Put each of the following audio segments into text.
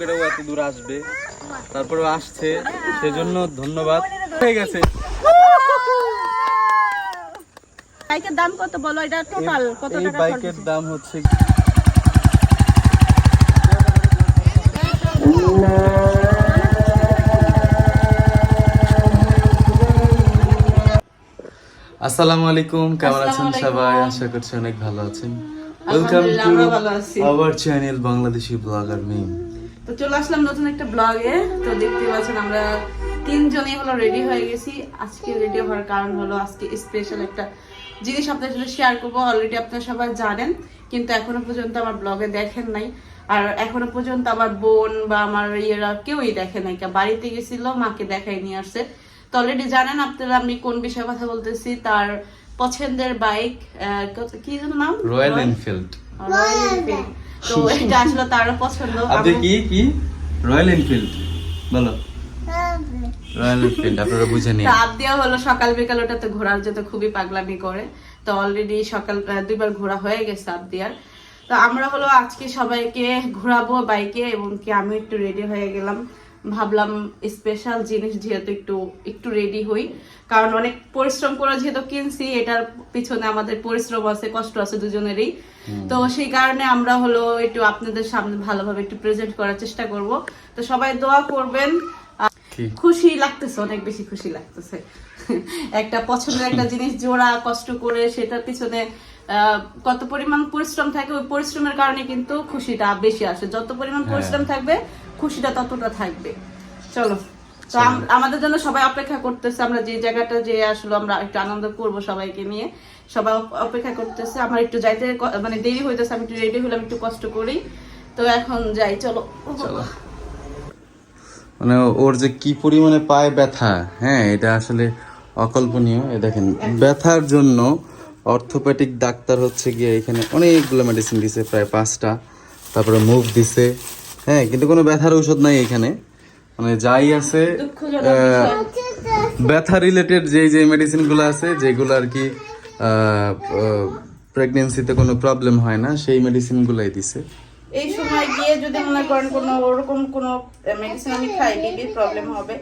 করেও এত দূর আসবে। তারপরেও আসছে সেজন্য ধন্যবাদ। হয়ে গেছে। বাইকের দাম কত বলো? এটা টোটাল কত টাকা বাইকের দাম হচ্ছে আসসালামু আলাইকুম কেমন আছেন সবাই? আশা করছি অনেক ভালো আছেন। Welcome to. Our channel Bangladeshi blogger Mim. তো চলে আসলাম নতুন একটা ব্লগে। তো দেখতে পাচ্ছেন আমরা তিনজনই হলো রেডি হয়ে গেছি। আজকে রেডি হওয়ার কারণ হলো আজকে স্পেশাল একটা জিনিস আপনাদের সাথে শেয়ার করব। অলরেডি আপনারা সবাই জানেন কিন্তু এখনও পর্যন্ত আমার ব্লগে দেখেন নাই। আর এখনও পর্যন্ত আমার বোন বা আমার ইয়েরা কেউই দেখে নাই। বাড়িতে গেছিল মাকে দেখাই নিয়ে আসছে। তো অলরেডি জানেন আপনারা আমি কোন বিষয়ে কথা বলতেছি? তার পছন্দের বাইক কি যেন নাম? রয়্যাল এনফিল্ড রয়্যাল এনফিল্ড তো এটা আসলে তারও পছন্দ। আপনি কি কি? রয়্যাল এনফিল্ড বলো। রয়্যাল এনফিল্ড আপনারা বুঝে নিন। তো আবদিয়া হলো সকাল বিকাল ওটাতে ঘোরার জন্য খুবই পাগলামি করে। তো অলরেডি সকাল দুইবার ঘোরা হয়ে গেছে আবদিয়ার তো আমরা হলো আজকে সবাইকে ঘোরাবো বাইকে এবং কি আমি একটু রেডি হয়ে গেলাম। ভাবলাম স্পেশাল জিনিস যেহেতু একটু একটু রেডি হই। কারণ অনেক পরিশ্রম করে যেহেতু কিনছি এটার পিছনে আমাদের পরিশ্রম আছে কষ্ট আছে দুজনেরই। তো সেই কারণে আমরা হলো একটু আপনাদের সামনে ভালোভাবে একটু প্রেজেন্ট করার চেষ্টা করব। তো সবাই দোয়া করবেন। খুশি লাগতেছে অনেক বেশি খুশি লাগতেছে। একটা পছন্দের একটা জিনিস জোড়া কষ্ট করে সেটার পিছনে আহ, কত পরিমাণ পরিশ্রম থাকে ওই পরিশ্রমের কারণে কিন্তু খুশিটা বেশি আসে। যত পরিমাণ হ্যাঁ। পরিশ্রম থাকবে খুশিটা ততটা থাকবে। চলো। তো আমাদের জন্য সবাই অপেক্ষা করতেছে। আমরা যে জায়গাটা যে আসলে আমরা একটু আনন্দ করব সবাইকে নিয়ে। সবাই অপেক্ষা করতেছে। আমার একটু যাইতে মানে দেরি হইতেছে আমি একটু রেডি হলাম একটু কষ্ট করি। তো এখন যাই চলো। মানে ওর যে কি পরিমাণে পায় ব্যথা হ্যাঁ এটা আসলে অকল্পনীয়। এ দেখেন ব্যথার জন্য অর্থোপেডিক ডাক্তার হচ্ছে গিয়ে এখানে অনেকগুলো মেডিসিন দিছে প্রায় পাঁচটা। তারপরে মুভ দিছে। হ্যাঁ কিন্তু কোনো ব্যথার ঔষধ নাই এখানে। মানে যাই আছে ব্যথা রিলেটেড যেই যে মেডিসিনগুলো আছে যেগুলো আর কি প্রেগনেন্সিতে কোনো প্রবলেম হয় না সেই মেডিসিনগুলাই দিছে। এই সময় গিয়ে যদি মনে করেন কোনো ওরকম কোনো মেডিসিন আমি খাই বেবির প্রবলেম হবে।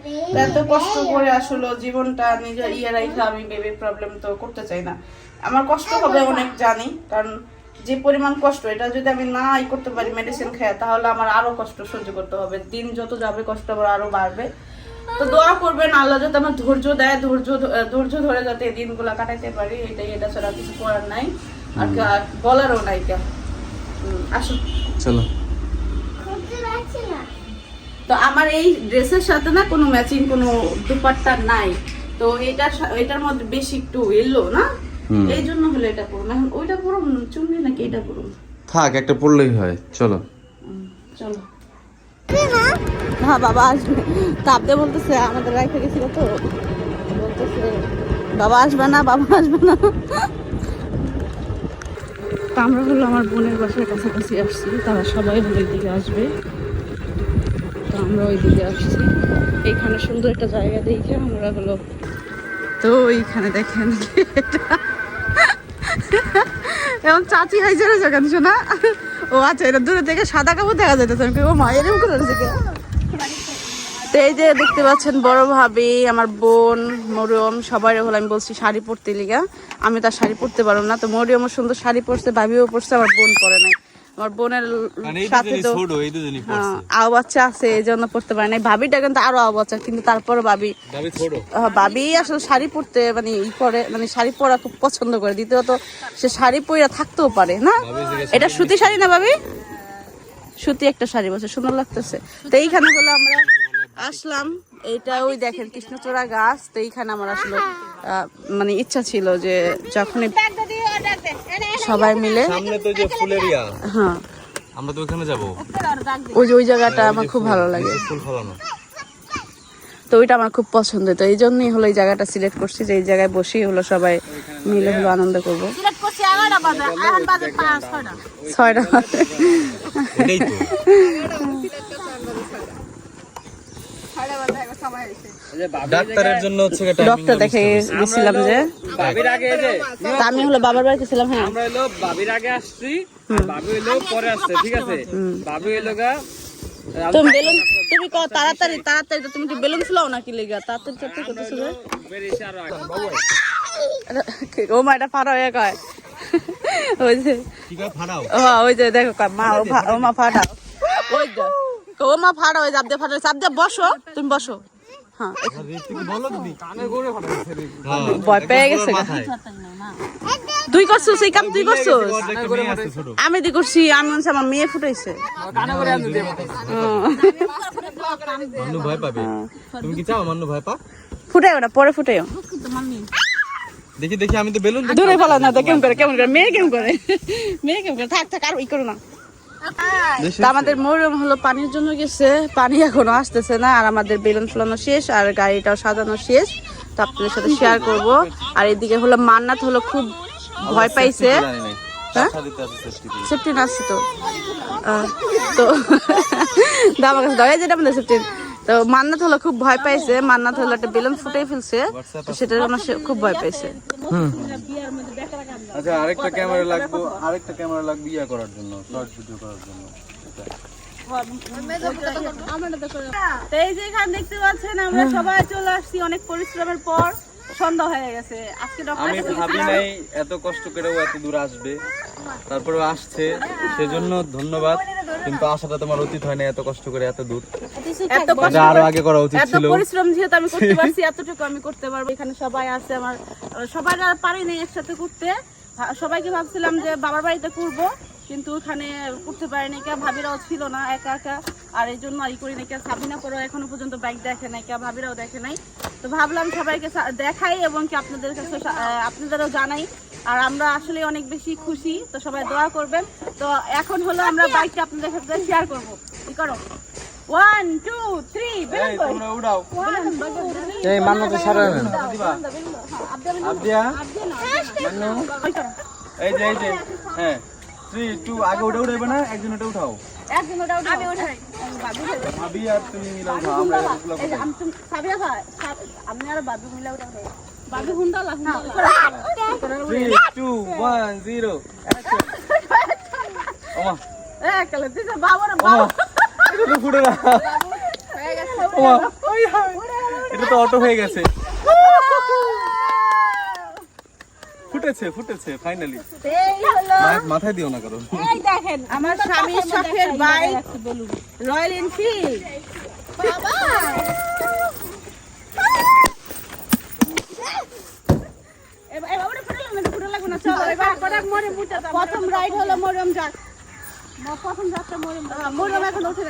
এত কষ্ট করে আসলে জীবনটা নিজের ইয়ে রাখা আমি বেবির প্রবলেম তো করতে চাই না। আমার কষ্ট হবে অনেক জানি কারণ যে পরিমাণ কষ্ট এটা যদি আমি না ই করতে পারি মেডিসিন খাই তাহলে আমার আরও কষ্ট সহ্য করতে হবে। দিন যত যাবে কষ্ট আমার আরও বাড়বে। তো দোয়া করবেন আল্লাহ যাতে আমার ধৈর্য দেয় ধৈর্য ধৈর্য ধরে যাতে এই দিনগুলো কাটাইতে পারি এটাই এটা ছাড়া কিছু করার নাই। আর বলারও নাই কে আসুন। চলো। তো আমার এই ড্রেসের সাথে না কোনো ম্যাচিং কোনো দুপাট্টা নাই। তো এটা এটার মধ্যে বেশি একটু এলো না। এই জন্য হলো এটা পরুন। এখন ওইটা পরুন চুনরি নাকি এটা পরুন? থাক একটা পড়লেই হয় চলো। চলো। না বাবা আসবে। বলতেছে আমাদের রাইখে গেছিল তো। বলতেছে বাবা আসবে না বাবা আসবে না। তো আমরা হলো আমার বোনের বাসার কাছাকাছি আসছি তারা সবাই হলো দিকে আসবে। তো আমরা ওই দিকে আসছি। এইখানে সুন্দর একটা জায়গা দেখে আমরা হলো তো এইখানে দেখেন এটা। এবং চাচি হাই রে জায়গা দিছো না ও আচ্ছা এটা দূরে থেকে সাদা কাপড় দেখা যাইতেছে, আমি ও মায়ের এরকম করে তো এই যে দেখতে পাচ্ছেন, বড় ভাবি, আমার বোন, মরিয়ম, সবাই হলো, আমি বলছি শাড়ি পরতে লিগা। আমি তার শাড়ি পরতে পারলাম না, তো মরিয়মও সুন্দর শাড়ি পরছে, ভাবিও পরছে, আমার বোন পরে নাই। আমার বোনের সাথে তো হ্যাঁ, আও বাচ্চা আছে এই জন্য পড়তে পারে নাই। ভাবিটা কিন্তু আরও আও বাচ্চা কিন্তু তারপরে ভাবি আহ, ভাবি আসলে শাড়ি পরতে মানে ই করে মানে শাড়ি পরা খুব পছন্দ করে। দ্বিতীয়ত সে শাড়ি পরা থাকতেও পারে না? এটা সুতি শাড়ি না ভাবি? সুতি একটা শাড়ি বলছে সুন্দর লাগতেছে। তো এইখানে হলো আমরা আসলাম। এইটা ওই দেখেন কৃষ্ণচূড়া গাছ। তো এইখানে আমার আসলে আহ, মানে ইচ্ছা ছিল যে যখনই সবাই মিলে। সামনে তো যে ফুলের হ্যাঁ। আমরা তো ওখানে যাব। ওই যে ওই জায়গাটা আমার খুব ভালো লাগে। ফুল ফলানো। তো ওইটা আমার খুব পছন্দ। তো এই জন্যই হলো এই জায়গাটা সিলেক্ট করছি যে এই জায়গায় বসেই হলো সবাই মিলে হলো আনন্দ করব। ছয়টা বাজে। এটাই তো। ডাক্তারের জন্য হচ্ছে ডক্টর দেখে গেছিলাম যে বাবির আগে যে আমি হলো বাবার বাড়িতে ছিলাম হ্যাঁ। আমরা হলো বাবির আগে আসছি বাবি হলো পরে আসছে ঠিক আছে? বাবি হলো গা তুমি বেলুন তুমি কো তাড়াতাড়ি তাড়াতাড়ি তুমি কি বেলুন ফুলাও নাকি লেগা? তাড়াতাড়ি তাড়াতাড়ি করতেছো ও মা এটা পারো এ কয়। ওই যে ও ওই যে দেখো মা ও ফা- ও মা ফাটাও ওই যে ও মা ফাটাও ওই জাপ দিয়ে ফাটাও চাপ দিয়ে বসো তুমি বসো। হ্যাঁ। ভয় পেয়ে গেছে। তুই করছ সেই কাম তুই করছ? আমি দি করছি আমি মনে আমার মেয়ে ফুটাইছে। ভয় পাবে তুমি কি চাও মান্নু ভয় পা ফুটাই ওটা পরে ফুটাইও। দেখি দেখি আমি তো বেলুন দূরে ফেলা না তো কেমন করে কেমন করে মেয়ে কেমন করে? মেয়ে কেমন করে? থাক থাক আর ওই করো না। আমাদের মরম হলো পানির জন্য গেছে পানি এখনও আসতেছে না আর আমাদের বেলুন ফুলানো শেষ আর গাড়িটাও সাজানো শেষ। তো আপনাদের সাথে শেয়ার করব। আর এদিকে হলো মান্নাত হলো খুব ভয় পাইছে। হ্যাঁ? সেফটি আসছে তো। তো দামা কাছে যেটা আমাদের সেফটি তো মান্নাত হলো খুব ভয় পাইছে। মান্নাত হলো একটা বেলুন ফুটে ফেলছে। সেটার জন্য সে খুব ভয় পাইছে। আচ্ছা আরেকটা ক্যামেরা লাগবে আরেকটা ক্যামেরা লাগবে ইয়া করার জন্য শর্ট ভিডিও করার জন্য। এই যে এখানে দেখতে পাচ্ছেন আমরা সবাই চলে আসছি অনেক পরিশ্রমের পর সন্ধ্যা হয়ে গেছে। আজকে আমি ভাবি নাই এত কষ্ট করেও এত দূর আসবে। তারপরেও আসছে সেজন্য ধন্যবাদ কিন্তু আসাটা তোমার উচিত হয় না এত কষ্ট করে এত দূর। এত কষ্ট আরও আগে করা উচিত এত ছিল। পরিশ্রম যেহেতু আমি করতে পারছি এতটুকু আমি করতে পারব। এখানে সবাই আছে আমার সবাই আর পারি নাই একসাথে করতে সবাইকে ভাবছিলাম যে বাবার বাড়িতে করব, কিন্তু ওখানে করতে পারিনি কে ভাবিরাও ছিল না একা একা। আর এই জন্য ই করি নাকি সাবিনা পরে এখনও পর্যন্ত বাইক দেখে নাই কে ভাবিরাও দেখে নাই। তো ভাবলাম সবাইকে দেখাই এবং কি আপনাদের কাছে আপনাদেরও জানাই। আর আমরা আসলে অনেক বেশি খুশি, তো সবাই দোয়া করবেন। তো এখন হলো আমরা বাইকটা আপনাদের সাথে শেয়ার করব। কি করো? ওয়ান টু থ্রি উড়াও। এই মান্নু তো সারা আবদিয়া? এই যে এই যে হ্যাঁ। থ্রি টু আগে ওটা উঠাইবে না? একজন ওটা উঠাও। একদিন ওটা উঠাও। আমি উঠাই। ভাবি আর তুমি মিলে উঠাও আমরা এগুলো আমি তুমি- সাবিয়া ভাই, আমি আর বাবু মিলে উঠাও। টু ওমা। এ, কালে বাবু। এটা তো ফুটে না হয়ে গেছে। ওমা এটা তো অটো হয়ে গেছে ফুটেছে ফুটেছে ফাইনালি মাথায় দিও না কারণ। এই দেখেন, আমার স্বামীর শখের বাইক রয়্যাল এনফিল্ড লাগবে না, চলো, এবার প্রথম রাইড হলো মরিয়ম যাক। প্রথম যাত্রা এখন উঠে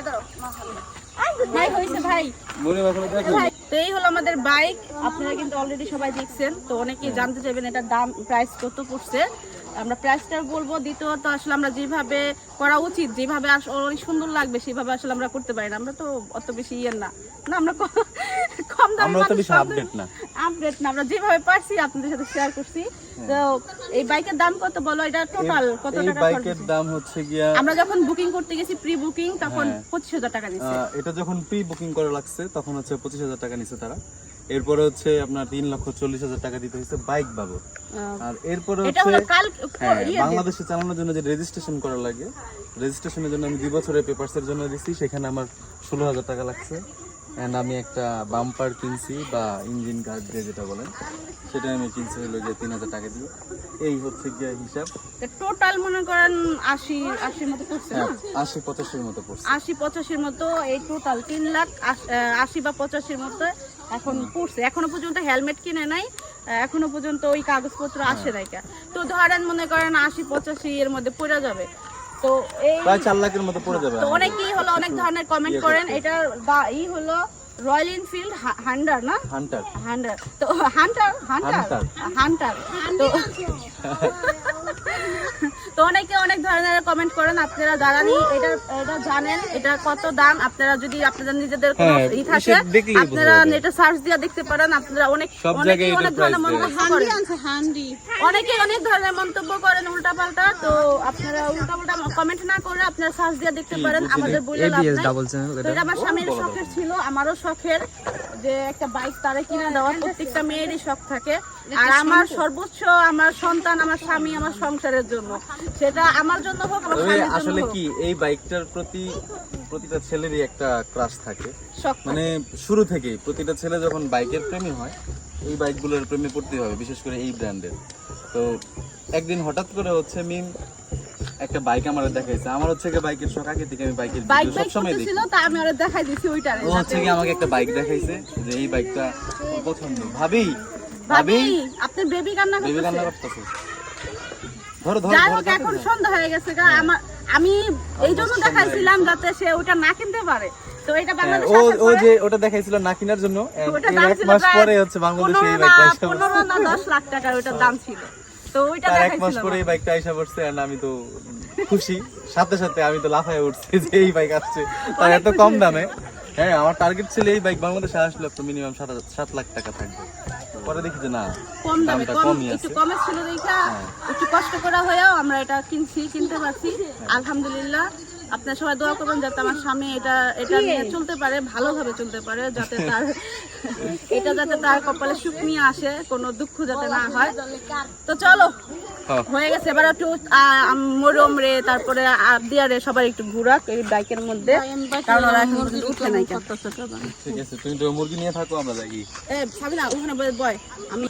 তো এই হলো আমাদের বাইক। আপনারা কিন্তু অলরেডি সবাই দেখছেন তো অনেকেই জানতে চাইবেন এটার দাম প্রাইস কত পড়ছে। আমরা প্রাইসটা বলব। দ্বিতীয়ত আসলে আমরা যেভাবে করা উচিত যেভাবে অনেক সুন্দর লাগবে সেভাবে আসলে আমরা করতে পারি না। আমরা তো অত বেশি ইয়ের না। না আমরা কম দামে আমরা তো বেশি আপডেট না। আপডেট না আমরা যেভাবে পারছি আপনাদের সাথে শেয়ার করছি। তো এই বাইকের দাম কত বলো? এটা টোটাল কত টাকা খরচ? বাইকের দাম হচ্ছে গিয়া আমরা যখন বুকিং করতে গেছি প্রি বুকিং তখন হ্যাঁ। পঁচিশ হাজার টাকা আহ, এটা যখন প্রি বুকিং করা লাগছে তখন হচ্ছে পঁচিশ হাজার টাকা নিছে তারা। এরপরে হচ্ছে আপনার তিন লক্ষ চল্লিশ হাজার টাকা দিতে হয়েছে বাইক বাবদ। আর এরপরে হচ্ছে হ্যাঁ ইয়ে বাংলাদেশে চালানোর জন্য যে রেজিস্ট্রেশন করা লাগে রেজিস্ট্রেশনের জন্য আমি দুই বছরের পেপারসের জন্য দিচ্ছি সেখানে আমার ষোলো হাজার টাকা লাগছে। অ্যান্ড আমি একটা বাম্পার কিনছি বা ইঞ্জিন গার্ড দিয়ে যেটা বলেন সেটা আমি কিনছি হলো গিয়ে তিন হাজার টাকা দিয়ে। এই হচ্ছে গিয়ে হিসাব। টোটাল মনে করেন আশি আশির মতো না? হ্যাঁ আশি পঁচাশির মতো পড়ছে। আশি পঁচাশির মতো এই টোটাল তিন লাখ আশি বা পঁচাশির মতো এখন পড়ছে। এখনও পর্যন্ত হেলমেট কিনে নাই এখনও পর্যন্ত ওই কাগজপত্র আসে নাই কা। তো ধরেন মনে করেন আশি পঁচাশি এর মধ্যে পড়ে যাবে। তো এই প্রায় 4 লাখের মতো পড়ে যাবে। তো অনেকেই হলো অনেক ধরনের কমেন্ট করেন। এটার বা ই হলো রয়্যাল এনফিল্ড হান্ডার না? হান্টার হান্টার তো হান্টার হান্টার হান্টার। হান্টার তো তো অনেকে অনেক ধরনের কমেন্ট করেন আপনারা জানানি এটা এটা জানেন এটা কত দাম আপনারা যদি আপনাদের নিজেদের কোনো হ্যাঁ, ই থাকে আপনারা। নেটে সার্চ দিয়ে দেখতে পারেন আপনারা অনেক অনেক ধরনের মন্তব্য করেন। অনেকে অনেক ধরনের মন্তব্য করেন উল্টা পাল্টা তো আপনারা উল্টা পাল্টা কমেন্ট না করে আপনারা সার্চ দিয়ে দেখতে পারেন আমাদের বলে লাভ নাই। এটা আমার স্বামীর শখের ছিল আমারও শখের যে একটা বাইক তারে কিনে দেওয়া প্রত্যেকটা মেয়েরই শখ থাকে। আর আমার সর্বোচ্চ আমার সন্তান আমার স্বামী আমার সংসারের জন্য। সেটা আমার জন্য হোক আসলে কি এই বাইকটার প্রতি প্রতিটা ছেলেরই একটা ক্রাশ থাকে। মানে শুরু থেকেই প্রতিটা ছেলে যখন বাইকের প্রেমী হয় এই বাইকগুলোর প্রেমে পড়তে হবে বিশেষ করে এই ব্র্যান্ডের। তো একদিন হঠাৎ করে হচ্ছে মিম একটা বাইক আমার দেখাইছে। আমার হচ্ছে কি বাইকের শখ আগে থেকে আমি বাইকের বাইক ভিডিও বাইক সবসময় দেখি। করতেছিল তা আমি ওরা দেখাই দিছি ওইটারে ও হচ্ছে কি আমাকে একটা বাইক দেখাইছে যে এই বাইকটা পছন্দ। ভাবি ভাবি আপনার বেবি কান্না বেবি কান্না করতেছে? করতেছে। যাই হোক এখন সন্ধ্যা হয়ে গেছে গা। আমার আমি এই জন্য দেখাইছিলাম যাতে সে ওটা না কিনতে পারে। তো এটা হ্যাঁ, ও আসার ও পরে- যে ওটা দেখাইছিল না কেনার জন্য এর ওটা এর দাম এক মাস পরে হচ্ছে বাংলাদেশে এই বাইকটা না- এসে পড়ছে। পনেরো না দশ লাখ টাকার ওটার দাম ছিল। তো ওইটা তার এক মাস পরে এই বাইকটা আইসা পড়ছে আর আমি তো খুশি। সাথে সাথে আমি তো লাফায় উঠছি যে এই বাইক আসছে। তার এত কম দামে। হ্যাঁ আমার টার্গেট ছিল এই বাইক বাংলাদেশে আসলে মিনিমাম সাত লাখ টাকা থাকবে। পরে দেখি যে না কম দামে কম একটু কমে ছিল দেখা একটু কষ্ট করা হয়েও আমরা এটা কিনছি কিনতে পারছি। আলহামদুলিল্লাহ। আপনার সবাই দোয়া করবেন যাতে আমার স্বামী এটা এটা নিয়ে চলতে পারে ভালোভাবে চলতে পারে যাতে তার এটা যাতে তার কপালে সুখ নিয়ে আসে কোনো দুঃখ যাতে না হয়। তো চলো হ্যাঁ। হয়ে গেছে। এবার একটু মরম রে তারপরে আবদিয়া রে সবার একটু ঘুরাক এই বাইকের মধ্যে কারণ ওরা এখন উঠে নাই ঠিক আছে তুমি তো মুরগি নিয়ে থাকো আমরা যাই। এ সাবিনা ওখানে বয় বয় আমি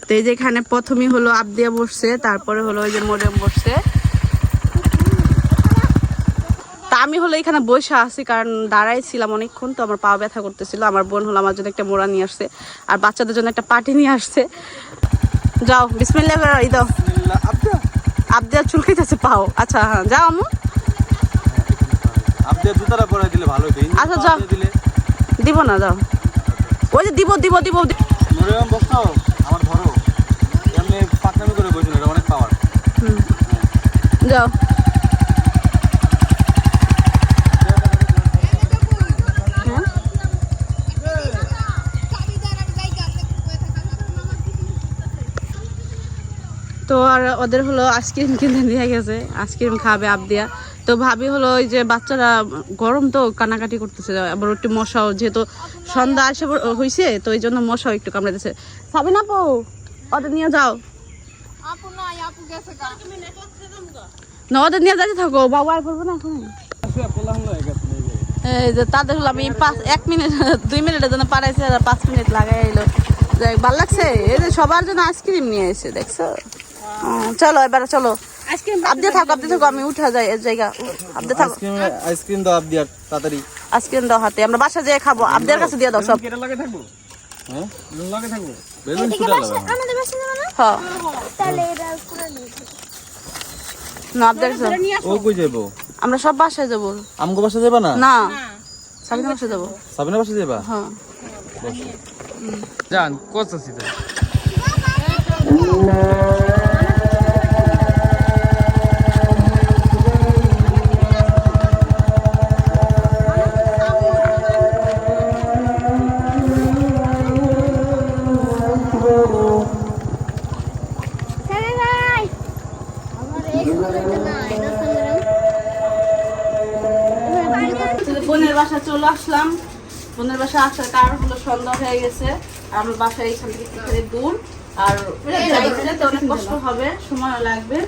তো এই যে এখানে প্রথমই হলো আবদিয়া বসছে তারপরে হলো ওই যে মরিয়ম বসছে তা আমি হলো এখানে বসে আছি কারণ দাঁড়াইছিলাম অনেকক্ষণ তো আমার পা ব্যথা করতেছিল। আমার বোন হলো আমার জন্য একটা মোড়া নিয়ে আসছে আর বাচ্চাদের জন্য একটা পাটি নিয়ে আসছে। যাও বিসমিল্লাহ এই দাও। আবদিয়া চুলকাইতেছে পাও। আচ্ছা হ্যাঁ যাও আমু আপনি জুতাটা পরে দিলে ভালো আচ্ছা, যাও। দিব না যাও। ওই যে দিব দিব দিব দিব। নুরিয়াম বসতো আমার ধরো। এমনি পাকনামি করে বসুন এটা অনেক পাওয়ার হুম। যাও। তো আর ওদের হলো আইসক্রিম কিনে দিয়ে গেছে আইসক্রিম খাবে আবদিয়া তো ভাবি হলো ওই যে বাচ্চারা গরম তো কানাকাটি করতেছে আবার একটু মশাও যেহেতু সন্ধ্যা আসে হয়েছে তো এই জন্য মশাও একটু কামড়াতেছে সাবিনা আপু ওদের নিয়ে যাও। না ওদের নিয়ে যাইতে থাকো বাবা আর করব না এখন। এই যে তাদের হলো আমি পাঁচ এক মিনিট দুই মিনিটের জন্য পারাইছি আর পাঁচ মিনিট লাগাই এলো যাই ভালো লাগছে? এই যে সবার জন্য আইসক্রিম নিয়ে এসে দেখছ? চলো এবার চলো। আপনি থাকো আপনি থাকো আমি উঠা যাই এর জায়গা আপনি থাকো। আইসক্রিম আইসক্রিম দাও আপনি আর তাড়াতাড়ি। আইসক্রিম দাও হাতে আমরা বাসা যেয়ে খাব আপনাদের কাছে দিয়ে দাও সব। কেটে লাগে থাকব? হ্যাঁ? লাগে থাকব? বেলুন ছুটা লাগবে হ্যাঁ না? আপনাদের কাছে ও কই যাব আমরা সব বাসায় যাব। আমগো বাসা যাবা না? না সাবিনা বাসায় যাব। সাবিনা বাসা। যাবা হ্যাঁ সিধা বোনের বাসা আসার কারণ হলো সন্ধ্যা হয়ে গেছে। আর আমার বাসা এখান থেকে একটুখানি দূর। আর যাইতে অনেক কষ্ট হবে সময় লাগবে।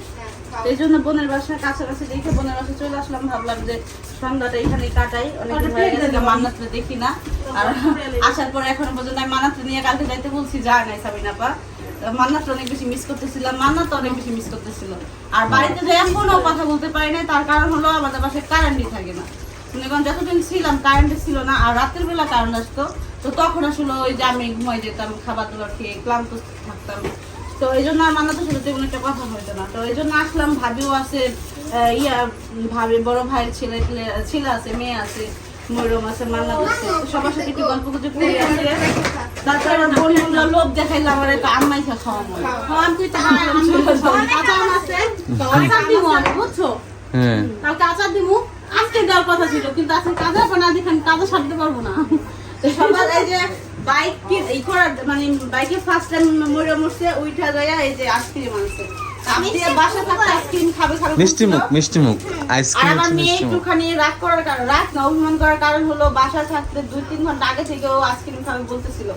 এই জন্য বোনের বাসার কাছাকাছি দেখে বোনের বাসা চলে আসলাম। ভাবলাম যে সন্ধ্যাটা এখানে কাটাই। অনেক হয়ে গেছে মান্নাতরে দেখি না। আর আসার পর এখনও পর্যন্ত আমি মান্নাতরে নিয়ে কালকে যাইতে বলছি যা নাই সাবিনা পা। মান্নাত অনেক বেশি মিস করতেছিলাম মান্নাত অনেক বেশি মিস করতেছিল। আর বাড়িতে যে এখনও কথা বলতে পারি না তার কারণ হলো আমাদের বাসায় কারেন্টই থাকে না। মনে করেন যতদিন ছিলাম কারেন্ট ছিল না আর রাতের বেলা কারেন্ট আসতো তো তখন আসলে ওই যে আমি ঘুমাই যেতাম খাবার দাবার খেয়ে ক্লান্ত থাকতাম। তো এই জন্য আমার মান্নাতের সাথে তেমন একটা কথা হইতো না। তো এই জন্য আসলাম ভাবিও আছে ইয়া ভাবি বড় ভাইয়ের ছেলে ছেলে- ছেলে আছে মেয়ে আছে ময়ূরম আছে মান্নাত আছে। সবার সাথে একটু গল্প গুজব করে আছে তারপরে বোনগুলো লোভ দেখাইলে আমার একটা আম্মাই খাওয়া মনে আমি তো কাঁচা আছে আচার দিব আমি, বুঝছ? হ্যাঁ। কালকে আচার দিমু। আজকে দেওয়ার কথা ছিল, কিন্তু আজকে কাজা না, দেখেন কাজা সারতে পারব না। সবার এই যে বাইক এই করার মানে বাইকে ফার্স্ট টাইম মরে মরছে উইঠা যায় এই যে আজকে আনছে। চাপ দিয়ে বাসা থাকতে আইসক্রিম খাবে খাবে মিষ্টি মুখ মিষ্টি মুখ আইসক্রিম আমার মেয়ে একটুখানি রাগ করার কারণ রাগ না অভিমান করার কারণ হলো বাসা থাকতে দুই তিন ঘণ্টা আগে থেকে ও আইসক্রিম খাবে বলতেছিল।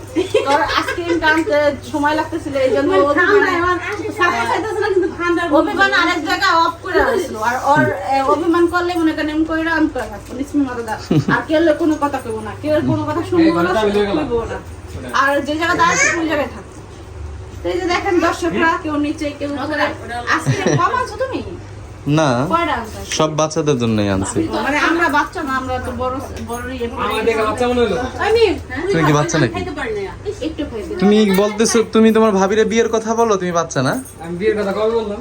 তোর আইসক্রিম টানতে সময় লাগতেছিল এই জন্য অভিমান- অভিমান আরেক জায়গায় অফ করে রাখছিল আর ওর অভিমান করলে মনে করেন করে আমি করে থাকব আর কেউ কোনো কথা কইবো না কেউ কোনো কথা শুনব না আর যে জায়গায় দাঁড়াচ্ছে ওই জায়গায় থাকব তো এই যে দেখেন দর্শকরা কেউ নিচে কেউ উপরে। আইসক্রিম কম আনছো তুমি? না সব বাচ্চাদের জন্যই আনছি। মানে আমরা বাচ্চা না আমরা তো বড় বড় ইয়ে বাচ্চা মনে হলো? তুমি কি বাচ্চা নাকি? তুমি বলতেছো তুমি তোমার ভাবিরে বিয়ের কথা বলো তুমি বাচ্চা না? আমি বিয়ের কথা কবে বললাম?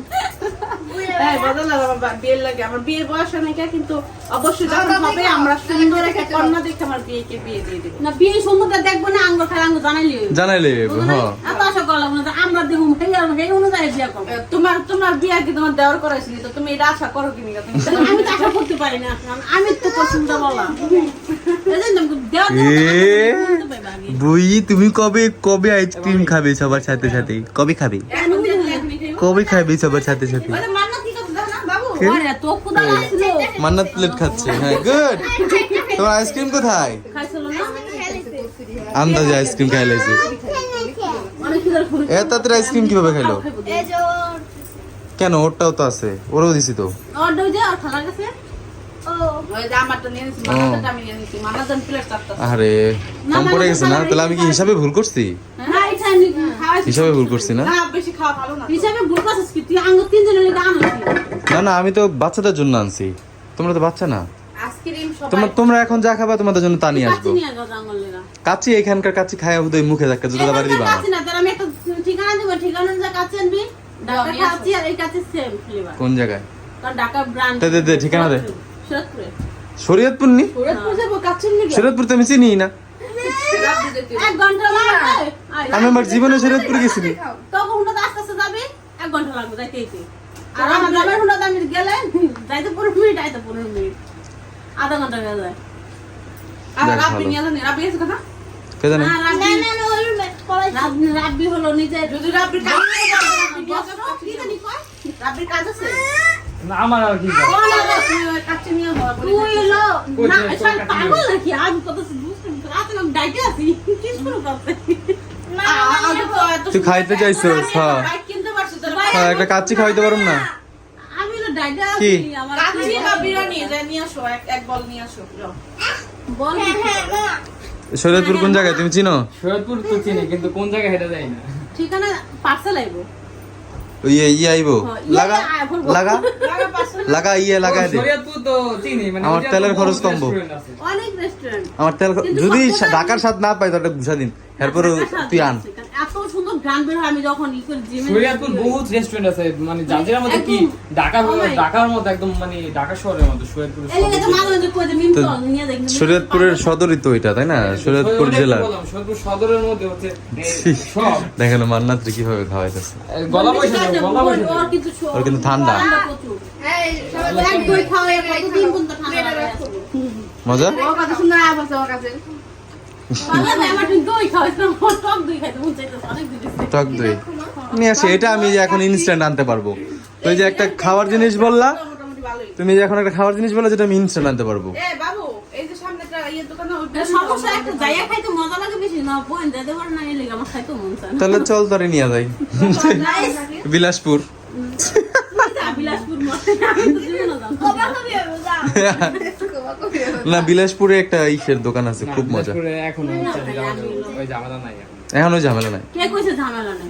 হ্যাঁ বদলাম আমার বিয়ের লাগে। আমার বিয়ের বয়স অনেক কিন্তু অবশ্যই যখন হবে আমরা সুন্দর একটা কন্যা দেখে আমার বিয়েকে বিয়ে দিয়ে দেবো। না বিয়ে সম্পর্কে দেখব না আঙ্গ খেলা আঙ্গ জানাইলি জানাইলে হ্যাঁ। এত আশা করলাম না আমরা দেখুন সেই সেই অনুযায়ী বিয়ে করব। তোমার তোমার বিয়ে কি তোমার দেওয়ার করাইছিলি? তো তুমি এটা আশা করো কিনি তুমি আমি তো আশা করতে পারি না আমি তো পছন্দ বুই তুমি কবে কবে আইসক্রিম খাবে সবার সাথে সাথে? কবে খাবে? কবে খাবে সবার সাথে সাথে? মান্নাত প্লেট খাচ্ছে। হ্যাঁ গুড। তোমার আইসক্রিম কোথায়? আন্দাজে আইসক্রিম খাই লাইছে। এত তাড়াতাড়ি আইসক্রিম কীভাবে খাইলো? কেন ওরটাও তো আছে। ওরও দিছি তো। আর খালা কম পড়ে গেছে না? তাহলে আমি কি হিসাবে ভুল করছি? হিসাবে ভুল করছি না। না বেশি খাওয়া ভালো না না না আমি তো বাচ্চাদের জন্য আনছি। তোমরা তো বাচ্চা না। আইসক্রিম তোমরা তোমরা এখন যা খাবা তোমাদের জন্য তা নিয়ে আসব। কাচ্চি এখানকার কাচ্চি খায় হুদয় মুখে ধাক্কা জুতা বাড়ি দিবা না। আমি একটা ঠিকানা দিব ঠিকানা যা কাছে আনবি। ঢাকা নিয়ে আর এই কাছে সেম ফ্লেভার কোন জায়গায়? ঢাকা ব্র্যান্ড দে, দে, ঠিকানা দে। শরীয়তপুর নি? যাব কাছের লিগে শরীয়তপুর তো আমি চিনি না। এক ঘণ্টা লাগবে আয়, আমি আমার জীবনে শরীয়তপুর গেছিনি তখন হুন্ডা আস্তে আস্তে যাবে এক ঘণ্টা লাগবে যাইতে যাইতে আর আমার গ্রামের হুন্ডা আমি গেলে যাইতে পনেরো মিনিট আইতে পনেরো মিনিট। আধা ঘণ্টা হয়ে যায়। আর রাব্বি নিয়ে জানি রাব্বি এসে কথা কে জানে না, রাব্বি রাব্বি- রাব্বি হলো নিজে। যদি রাব্বির কাজ তুই রাব্বির কাজ আছে? না আমার আর কি কাছে নিয়ে না পাগল নাকি? আমি কত তুই খাইতে একটা হ্যাঁ। হ্যাঁ একটা কাচ্চি খাওয়াইতে পারুম না। আমি কি? আছি আমার কাচ্চি বা বিরিয়ানি যা নিয়ে আসো এক এক বল নিয়ে আসো যাও। বল শরীয়তপুর কোন জায়গায় তুমি চিনো? সৈয়দপুর তো চিনি কিন্তু কোন জায়গায় হেঁটে যাই না। ঠিকানা পার্সেল আইবো। ইয়ে ইয়ে আইবো। হ্যাঁ, ইয়ে লাগা? লাগা? লাগা লাগা ইয়ে লাগাই দে। শরীয়তপুর তো চিনি মানে আমার তেলের খরচ কমবো। restaurant অনেক রেস্টুরেন্ট আমার তেল যদি ঢাকার স্বাদ না পাই তাহলে ঘুষা দিন। এরপরে তুই আন। এত বের হয় আমি যখন ই করে জিমে শরীয়তপুর বহুত রেস্টুরেন্ট আছে মানে জাজিরার মধ্যে কি? একদম- ঢাকা my- ঢাকার মধ্যে একদম মানে ঢাকা শহরের মধ্যে শরীয়তপুর শরীয়তপুরের সদরই তো এটা তাই না? শরীয়তপুর জেলার। শরীয়তপুর সদরের মধ্যে হচ্ছে এই সব। দেখেন মান্নাত্রি কীভাবে খাওয়াইতেছে। গলা বসে গলা বসে ওর কিন্তু ঠান্ডা। মজা? টক দই। নিয়ে আসি এটা আমি যে এখন ইনস্ট্যান্ট আনতে পারব। তো এই যে একটা খাওয়ার জিনিস বললা তুমি যে এখন একটা খাওয়ার জিনিস বললা যেটা আমি ইনস্ট্যান্ট আনতে পারব। তাহলে চল তোরে নিয়ে যাই। বিলাসপুর। বিলাসপুর না। বিলাসপুরে একটা ইসের দোকান আছে খুব মজা। এখনও জামাটা নাই এখন ঝামেলা নাই। কে কইছে ঝামেলা নেই?